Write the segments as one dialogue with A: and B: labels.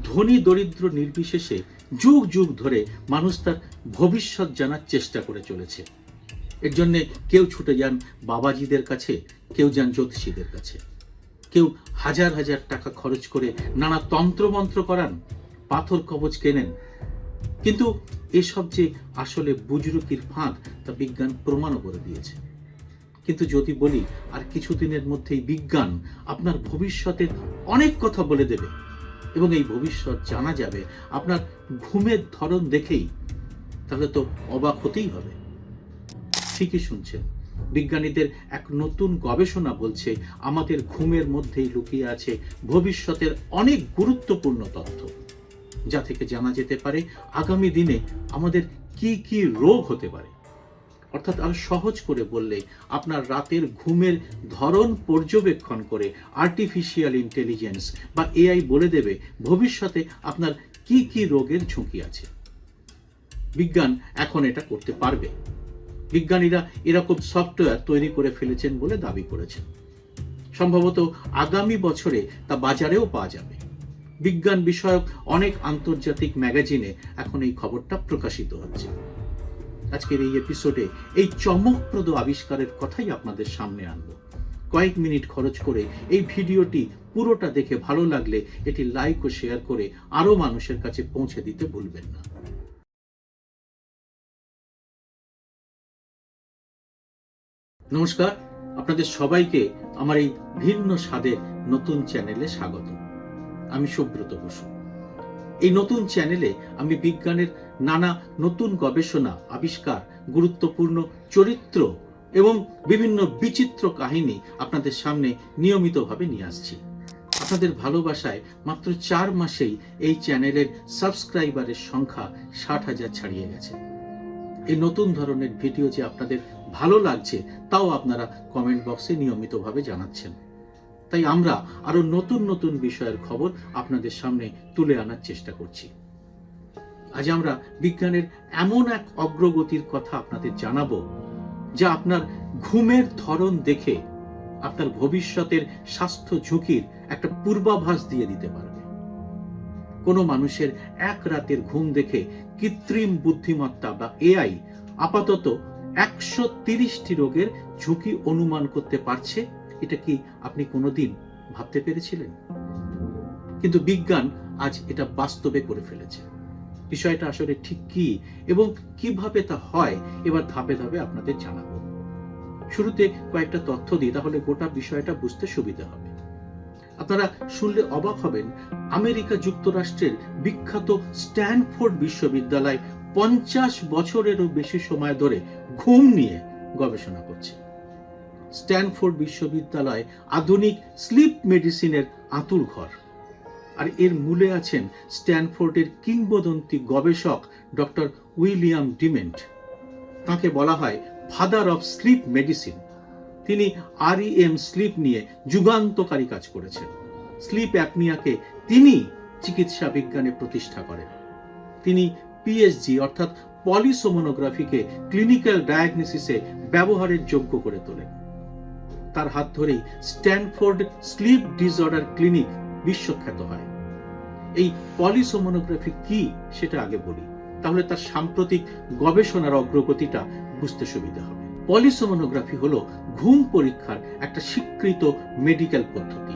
A: ধনী দরিদ্র নির্বিশেষে যুগ যুগ ধরে মানুষ তার ভবিষ্যৎ জানার চেষ্টা করে চলেছে। এর জন্য কেউ ছুটে যান বাবাজিদের কাছে, কেউ যান জ্যোতিষীদের কাছে। কেউ হাজার হাজার টাকা খরচ করে নানা তন্ত্রমন্ত্র করান, পাথর কবচ কেনেন। কিন্তু এসব যে আসলে বুজরুকির ফাঁদ, তা বিজ্ঞান প্রমাণও করে দিয়েছে। কিন্তু যদি বলি, আর কিছুদিনের মধ্যেই বিজ্ঞান আপনার ভবিষ্যতের অনেক কথা বলে দেবে। এবং এই ভবিষ্যৎ জানা যাবে। আপনার ঘুমের ধরন দেখেই তাহলে তো অবাক হতেই হবে। ঠিকই শুনছেন। বিজ্ঞানীদের এক নতুন গবেষণা বলছে, আমাদের ঘুমের মধ্যেই লুকিয়ে আছে ভবিষ্যতের অনেক গুরুত্বপূর্ণ তথ্য। যা থেকে জানা যেতে পারে, আগামী দিনে আমাদের কি কি রোগ হতে পারে। অর্থাৎ আরও সহজ করে বললে, আপনার রাতের ঘুমের ধরন পর্যবেক্ষণ করে আর্টিফিশিয়াল ইন্টেলিজেন্স বা এআই বলে দেবে ভবিষ্যতে আপনার কি কি রোগের ঝুঁকি আছে। বিজ্ঞান এখন এটা করতে পারবে। বিজ্ঞানীরা এরকম সফটওয়্যার তৈরি করে ফেলেছেন বলে দাবি করেছেন। সম্ভবত আগামী বছরে তা বাজারেও পাওয়া যাবে। বিজ্ঞান বিষয়ক অনেক আন্তর্জাতিক ম্যাগাজিনে এখন এই খবরটা প্রকাশিত হচ্ছে। আজকের এই এপিসোডে এই চমকপ্রদ আবিষ্কারের কথাই আপনাদের সামনে আনব। কয়েক মিনিট খরচ করে এই ভিডিওটি পুরোটা দেখে ভালো লাগলে এটি লাইক ও শেয়ার করে আরও মানুষের কাছে পৌঁছে দিতে ভুলবেন না। নমস্কার, আপনাদের সবাইকে আমার এই ভিন্ন স্বাদের নতুন চ্যানেলে স্বাগত। আমি সুব্রত বসু। এই নতুন চ্যানেলে আমি বিজ্ঞানের নানা নতুন গবেষণা, আবিষ্কার, গুরুত্বপূর্ণ চরিত্র এবং বিভিন্ন বিচিত্র কাহিনী আপনাদের সামনে নিয়মিতভাবে নিয়ে আসছি। আপনাদের ভালোবাসায় মাত্র চার মাসেই এই চ্যানেলের সাবস্ক্রাইবারের সংখ্যা ষাট হাজার ছাড়িয়ে গেছে। এই নতুন ধরনের ভিডিও যে আপনাদের ভালো লাগছে, তাও আপনারা কমেন্ট বক্সে নিয়মিতভাবে জানাচ্ছেন। তাই আমরা আরও নতুন নতুন বিষয়ের খবর আপনাদের সামনে তুলে আনার চেষ্টা করছি। আজ আমরা বিজ্ঞানের এমন এক অগ্রগতির কথা আপনাদের জানাব, যা আপনার ঘুমের ধরন দেখে আপনার ভবিষ্যতের স্বাস্থ্য ঝুঁকির একটা পূর্বাভাস দিয়ে দিতে পারবে। কোনো মানুষের এক রাতের ঘুম দেখে কৃত্রিম বুদ্ধিমত্তা বা এআই আপাতত একশো তিরিশটি রোগের ঝুঁকি অনুমান করতে পারছে এটা কি আপনি কোনোদিন ভাবতে পেরেছিলেন? কিন্তু বিজ্ঞান আজ এটা বাস্তবে করে ফেলেছে। বিষয়টা আসলে ঠিক কি এবং কীভাবে তা হয়, এবার ধাপে ধাপে আপনাদের জানাব। শুরুতে কয়েকটা তথ্য দিই তাহলে গোটা বিষয়টা বুঝতে সুবিধা হবে। আপনারা শুনলে অবাক হবেন, আমেরিকা যুক্তরাষ্ট্রের বিখ্যাত স্ট্যানফোর্ড বিশ্ববিদ্যালয় পঞ্চাশ বছরেরও বেশি সময় ধরে ঘুম নিয়ে গবেষণা করছে। স্ট্যানফোর্ড বিশ্ববিদ্যালয় আধুনিক স্লিপ মেডিসিনের আতুর ঘর। আর এর মূলে আছেন স্ট্যানফোর্ডের কিংবদন্তি গবেষক ডক্টর উইলিয়াম ডিমেন্ট। তাকে বলা হয় ফাদার অফ স্লিপ মেডিসিন। তিনি আরইএম স্লিপ নিয়ে যুগান্তকারী কাজ করেছেন। স্লিপ অ্যাপনিয়াকে তিনি চিকিৎসা বিজ্ঞানে প্রতিষ্ঠা করেন। তিনি পিএইচডি অর্থাৎ পলিসোমোনোগ্রাফিকে ক্লিনিক্যাল ডায়াগনোসিসে ব্যবহারের যোগ্য করে তোলেন। তার হাত ধরেই স্ট্যানফোর্ড স্লিপ ডিসঅর্ডার ক্লিনিক বিশ্বখ্যাত হয়। এই পলিসোমোনোগ্রাফি কি সেটা আগে বলি, তাহলে তার সাম্প্রতিক গবেষণার অগ্রগতিটা বুঝতে সুবিধা হবে। পলিসোমোনোগ্রাফি হলো ঘুম পরীক্ষার একটা স্বীকৃত মেডিকেল পদ্ধতি।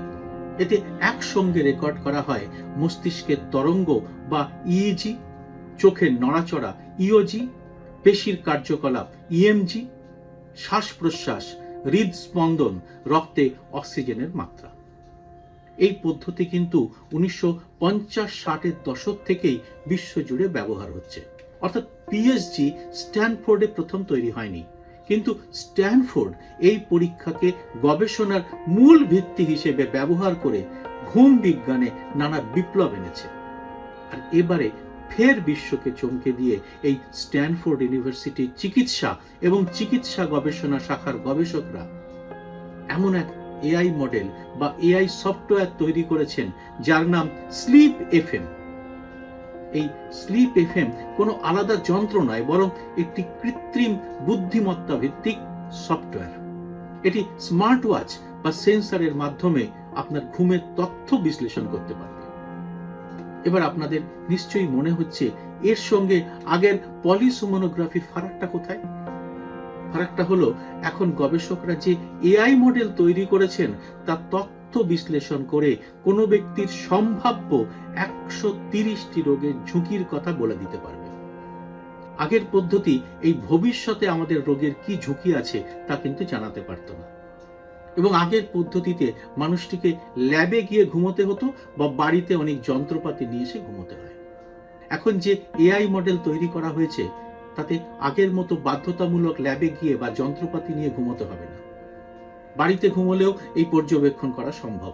A: এতে একসঙ্গে রেকর্ড করা হয় মস্তিষ্কের তরঙ্গ বা ইইজি চোখের নড়াচড়া ইওজি পেশির কার্যকলাপ ইএমজি শ্বাস প্রশ্বাস হৃদস্পন্দন, রক্তে অক্সিজেনের মাত্রা। এই পদ্ধতি কিন্তু উনিশশো পঞ্চাশ ষাটের দশক থেকেই বিশ্বজুড়ে ব্যবহার হচ্ছে। অর্থাৎ পিএইচডি স্ট্যানফোর্ডে প্রথম তৈরি হয়নি। কিন্তু স্ট্যানফোর্ড এই পরীক্ষাকে গবেষণার মূল ভিত্তি হিসেবে ব্যবহার করে ঘুম বিজ্ঞানে নানা বিপ্লব এনেছে। আর এবারে ফের বিশ্বকে চমকে দিয়ে এই স্ট্যানফোর্ড ইউনিভার্সিটির চিকিৎসা এবং চিকিৎসা গবেষণা শাখার গবেষকরা এমন এক এআই মডেল বা এআই সফটওয়্যার তৈরি করেছেন, যার নাম স্লিপ এফএম। এই স্লিপ এফএম কোনো আলাদা যন্ত্র নয়, বরং একটি কৃত্রিম বুদ্ধিমত্তা ভিত্তিক সফটওয়্যার। এটি স্মার্ট ওয়াচ বা সেন্সারের মাধ্যমে আপনার ঘুমের তথ্য বিশ্লেষণ করতে পারবে এবার আপনাদের নিশ্চয়ই মনে হচ্ছে এর সঙ্গে আগের পলিসোমোনোগ্রাফির ফারাকটা কোথায়? ফারাকটা হলো, এখন গবেষকরা যে এআই মডেল তৈরি করেছেন, তার তথ্য বিশ্লেষণ করে কোনো ব্যক্তির সম্ভাব্য একশো তিরিশটি রোগের ঝুঁকির কথা বলে দিতে পারবে। আগের পদ্ধতি এই ভবিষ্যতে আমাদের রোগের কি ঝুঁকি আছে তা কিন্তু জানাতে পারত না। এবং আগের পদ্ধতিতে মানুষটিকে ল্যাবে গিয়ে ঘুমোতে হতো বা বাড়িতে অনেক যন্ত্রপাতি নিয়ে এসে ঘুমোতে হয়। এখন যে এআই মডেল তৈরি করা হয়েছে, তাতে আগের মতো বাধ্যতামূলক ল্যাবে গিয়ে বা যন্ত্রপাতি নিয়ে ঘুমোতে হবে না। বাড়িতে ঘুমোলেও এই পর্যবেক্ষণ করা সম্ভব।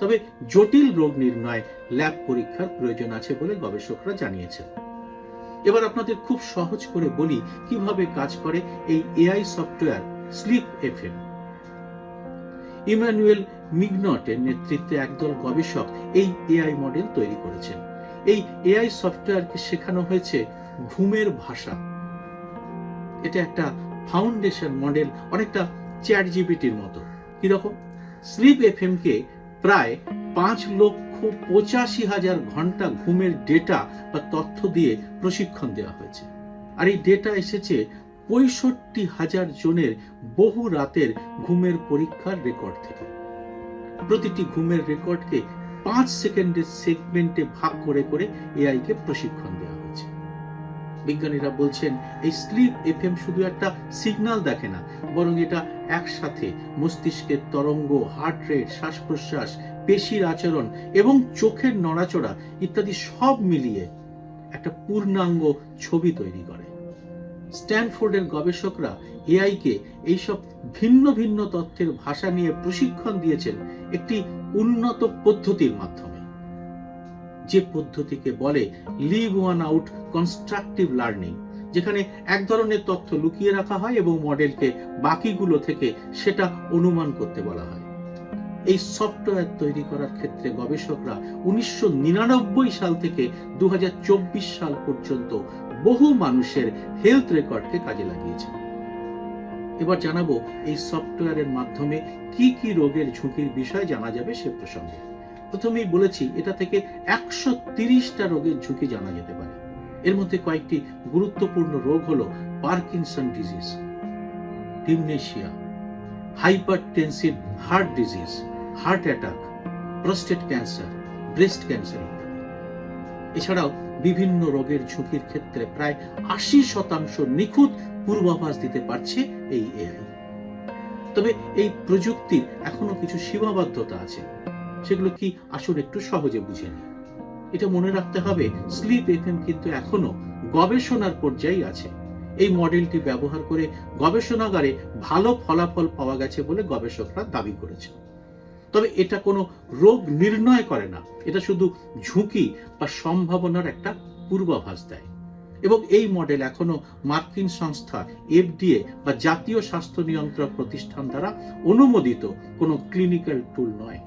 A: তবে জটিল রোগ নির্ণয় ল্যাব পরীক্ষার প্রয়োজন আছে বলে গবেষকরা জানিয়েছেন। এবার আপনাদের খুব সহজ করে বলি কীভাবে কাজ করে এই AI software sleep FM Emmanuel মিগনটের নেতৃত্বে একদল গবেষক এই এআই মডেল তৈরি করেছেন। এই এআই সফটওয়্যারকে শেখানো হয়েছে ঘুমের ভাষা। এটা একটা ফাউন্ডেশন মডেল, অনেকটা চ্যাট জিপিটির মতো। কীরকম? স্লিপ এফএম কে প্রায় পাঁচ লক্ষ পঁচাশি হাজার ঘণ্টা ঘুমের ডেটা বা তথ্য দিয়ে প্রশিক্ষণ দেওয়া হয়েছে। আর এই ডেটা এসেছে পঁয়ষট্টি হাজার জনের বহু রাতের ঘুমের পরীক্ষার রেকর্ড থেকে। প্রতিটি ঘুমের রেকর্ডকে পাঁচ সেকেন্ডের সেগমেন্টে ভাগ করে করে এআই কে প্রশিক্ষণ দেওয়া হয়েছে। বিজ্ঞানীরা বলছেন, এই স্লিপ এফএম শুধু একটা সিগন্যাল দেখে না, বরং এটা একসাথে মস্তিষ্কের তরঙ্গ, হার্ট রেট শ্বাস প্রশ্বাস পেশির আচরণ এবং চোখের নড়াচড়া ইত্যাদি সব মিলিয়ে একটা পূর্ণাঙ্গ ছবি তৈরি করে। স্ট্যানফোর্ডের গবেষকরা এআই কে এইসব ভিন্ন ভিন্ন তথ্যের ভাষা নিয়ে প্রশিক্ষণ দিয়েছেন একটি উন্নত পদ্ধতির মাধ্যমে। যে পদ্ধতিকে বলে leave one out constructive learning যেখানে এক ধরনের তথ্য লুকিয়ে রাখা হয় এবং মডেলকে বাকিগুলো থেকে সেটা অনুমান করতে বলা হয়। এই সফটওয়্যার তৈরি করার ক্ষেত্রে গবেষকরা উনিশশো নিরানব্বই সাল থেকে দু হাজার চব্বিশ সাল পর্যন্ত বহু মানুষের হেলথ রেকর্ডকে কাজে লাগিয়েছে। এবার জানাব এই সফটওয়্যারের মাধ্যমে কি কি রোগের ঝুঁকির বিষয় জানা যাবে সে প্রসঙ্গে। প্রথমেই বলেছি, এটা থেকে একশো তিরিশটা রোগের ঝুঁকি জানা যেতে পারে। এর মধ্যে কয়েকটি গুরুত্বপূর্ণ রোগ হলো Parkinson disease dementia hypertensive heart disease heart attack prostate cancer breast cancer এছাড়াও বিভিন্ন রোগের ঝুঁকির ক্ষেত্রে প্রায় আশি শতাংশ নিখুঁত পূর্বাভাস দিতে পারছে এই এআই। তবে এই প্রযুক্তির এখনও কিছু সীমাবদ্ধতা আছে, সেগুলো কি আসলে একটু সহজে বুঝে নিই? এটা মনে রাখতে হবে, স্লিপ এফএম কিন্তু এখনও গবেষণার পর্যায়ে আছে। এই মডেলটি ব্যবহার করে গবেষণাগারে ভালো ফলাফল পাওয়া গেছে বলে গবেষকরা দাবি করেছেন। তবে এটা কোনো রোগ নির্ণয় করে না। এটা শুধু ঝুঁকি বা সম্ভাবনার একটা পূর্বাভাস দেয়। এবং এই মডেল এখনও মার্কিন সংস্থা, এফডিএ বা জাতীয় স্বাস্থ্য নিয়ন্ত্রক প্রতিষ্ঠান দ্বারা অনুমোদিত কোনো ক্লিনিক্যাল টুল নয়।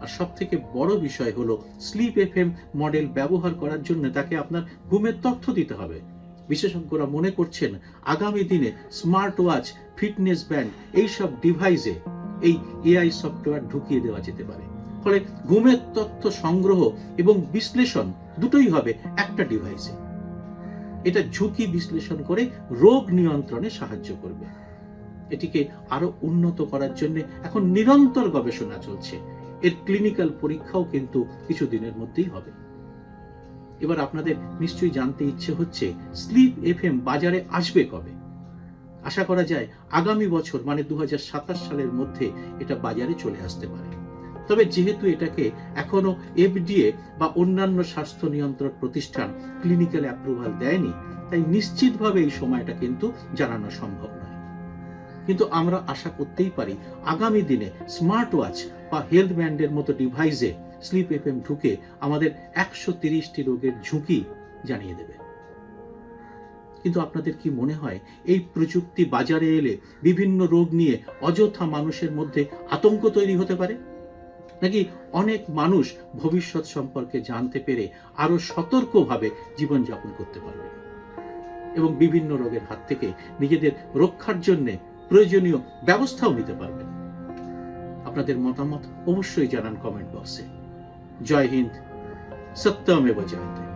A: আর সব থেকে বড় বিষয় হলো, স্লিপ এফএম মডেল ব্যবহার করার জন্য তাকে আপনার ঘুমের তথ্য দিতে হবে। বিশেষজ্ঞরা মনে করছেন, আগামী দিনে স্মার্ট ওয়াচ ফিটনেস ব্যান্ড, এইসব ডিভাইসে এই এআই সফটওয়্যার ঢুকিয়ে দেওয়া যেতে পারে। ফলে ঘুমের তথ্য সংগ্রহ এবং বিশ্লেষণ দুটোই হবে একটা ডিভাইসে এটা ঝুঁকি বিশ্লেষণ করে রোগ নিয়ন্ত্রণে সাহায্য করবে। এটিকে আরও উন্নত করার জন্য এখন নিরন্তর গবেষণা চলছে। এর ক্লিনিক্যাল পরীক্ষাও কিন্তু কিছুদিনের মধ্যেই হবে। এবার আপনাদের নিশ্চয়ই জানতে ইচ্ছে হচ্ছে স্লিপ এফএম বাজারে আসবে কবে? আশা করা যায় আগামী বছর মানে দু হাজার সাতাশ সালের মধ্যে এটা বাজারে চলে আসতে পারে। তবে যেহেতু এটাকে এখনও এফডিএ বা অন্যান্য স্বাস্থ্য নিয়ন্ত্রক প্রতিষ্ঠান ক্লিনিক্যাল অ্যাপ্রুভাল দেয়নি, তাই নিশ্চিতভাবে এই সময়টা কিন্তু জানানো সম্ভব নয়। কিন্তু আমরা আশা করতেই পারি আগামী দিনে স্মার্ট ওয়াচ বা হেলথ ব্যান্ডের মতো ডিভাইসে স্লিপ এফএম ঢুকে আমাদের একশো তিরিশটি রোগের ঝুঁকি জানিয়ে দেবে। কিন্তু আপনাদের কি মনে হয় এই প্রযুক্তি বাজারে এলে বিভিন্ন রোগ নিয়ে অযথা মানুষের মধ্যে আতঙ্ক তৈরি হতে পারে? নাকি অনেক মানুষ ভবিষ্যৎ সম্পর্কে জানতে পেরে আরও সতর্কভাবে জীবনযাপন করতে পারবে? এবং বিভিন্ন রোগের হাত থেকে নিজেদের রক্ষার জন্য প্রয়োজনীয় ব্যবস্থাও নিতে পারবেন। আপনাদের মতামত অবশ্যই জানান কমেন্ট বক্সে। জয় হিন্দ। সত্যমেব জয়তে।